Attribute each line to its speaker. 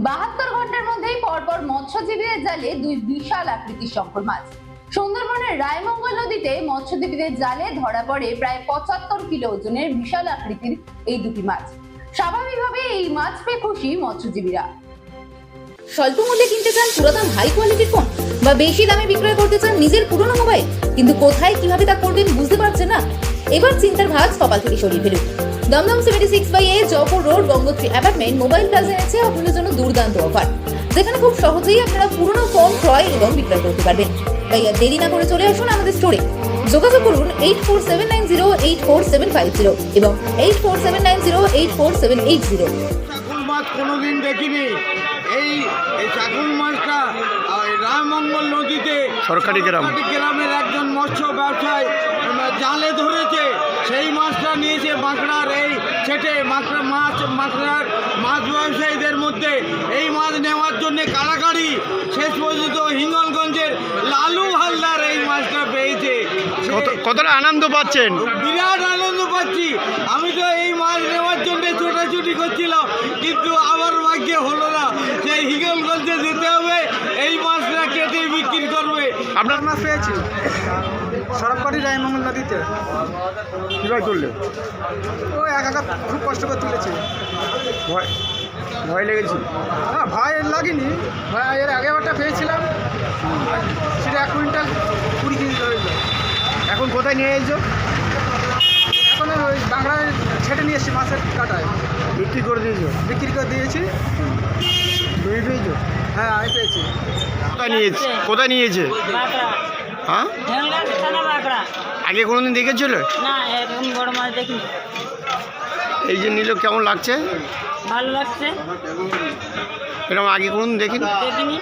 Speaker 1: বাহাত্তর ঘণ্টার মধ্যেই পরপর মৎস্যজীবীদের জালে দুই বিশাল আকৃতির শঙ্কর মাছ। সুন্দরবনের রায়মঙ্গল নদীতে মৎস্যজীবীদের জালে ধরা পড়ে প্রায় পঁচাত্তর কিলো ওজনের বিশাল আকৃতির এই দুটি মাছ। স্বাভাবিকভাবে এই মাছ পেয়ে খুশি মৎস্যজীবীরা।
Speaker 2: স্বল্প মূল্যে কিনতে চান পুরাতন হাই কোয়ালিটির ফোন বা বেশি দামে বিক্রয় করতে চান নিজের পুরনো মোবাইল কিন্তু কোথায় কীভাবে তা করবেন বুঝতে পারছেন না? এবার চিন্তার ভাগ কপাল থেকে সরিয়ে ফেলুন। Dumdum seventy six by A Jaipur road Gangotri apartment mobile plaza এনেছে আপনাদের জন্য দুর্দান্ত অফার যেখানে খুব সহজেই আপনারা পুরনো ফোন ক্রয় এবং বিক্রয় করতে পারবেন। তাই আর দেরি না করে চলে আসুন আমাদের স্টোরে যোগাযোগ করুন eight four seven nine zero eight four seven five zero এবং eight four seven nine zero eight four seven eight zero
Speaker 3: মাছ কোনোদিন দেখিনি। এই এই চাকুল মাছটা রায়মঙ্গল নদীতে
Speaker 4: সরকারি গ্রাম।
Speaker 3: গ্রামের একজন মৎস্য ব্যবসায়ী জালে ধরেছে। বাঁকড়ার এই ছেটে মাকড়া মাছ মাকড়ার মাছ ব্যবসায়ীদের মধ্যে। এই মাছ নেওয়ার জন্য কাড়াকাড়ি শেষ পর্যন্ত হিঙ্গলগঞ্জের লালু হালদার এই মাছটা পেয়েছে।
Speaker 4: কত কতটা আনন্দ পাচ্ছেন?
Speaker 3: বিরাট আনন্দ পাচ্ছি। আমি তো এই মাছ নেওয়ার জন্য ছোটাছুটি করছিলাম কিন্তু আমার ভাগ্যে হলো না। সেই হিঙ্গলগঞ্জে যেতে হবে এই মাছটা কেটে বিক্রি করবে।
Speaker 4: আপনার
Speaker 5: মাছ পেয়েছি? সরবপাড়ি রায়মঙ্গল নদীতে।
Speaker 4: কীভাবে তুললেন
Speaker 5: ও এক একা খুব কষ্ট করে তুলেছে।
Speaker 4: ভয় ভয় লেগেছে?
Speaker 5: না ভয় লাগেনি। ভয় এর আগে একটা পেয়েছিলাম। সেটা এক কুইন্টাল কুড়ি কেজি রয়েছে
Speaker 4: এখন কোথায় নিয়ে এসছো?
Speaker 5: এখন ওই বাংলায় ছেটে নিয়ে এসেছি মাছের কাটায়।
Speaker 4: বিক্রি করে দিয়েছ?
Speaker 5: বিক্রি করে দিয়েছি। হ্যাঁ আমি পেয়েছি।
Speaker 4: কোথায় নিয়েছে? কোথায় নিয়েছে? হ্যাঁ? আগে কোনোদিন দেখেছিল?
Speaker 6: না এরকম বড় মাছ দেখিনি।
Speaker 4: এই যে নিল কেমন লাগছে?
Speaker 6: ভালো লাগছে।
Speaker 4: এরকম আগে কোনোদিন দেখিনি?
Speaker 6: দেখিনি।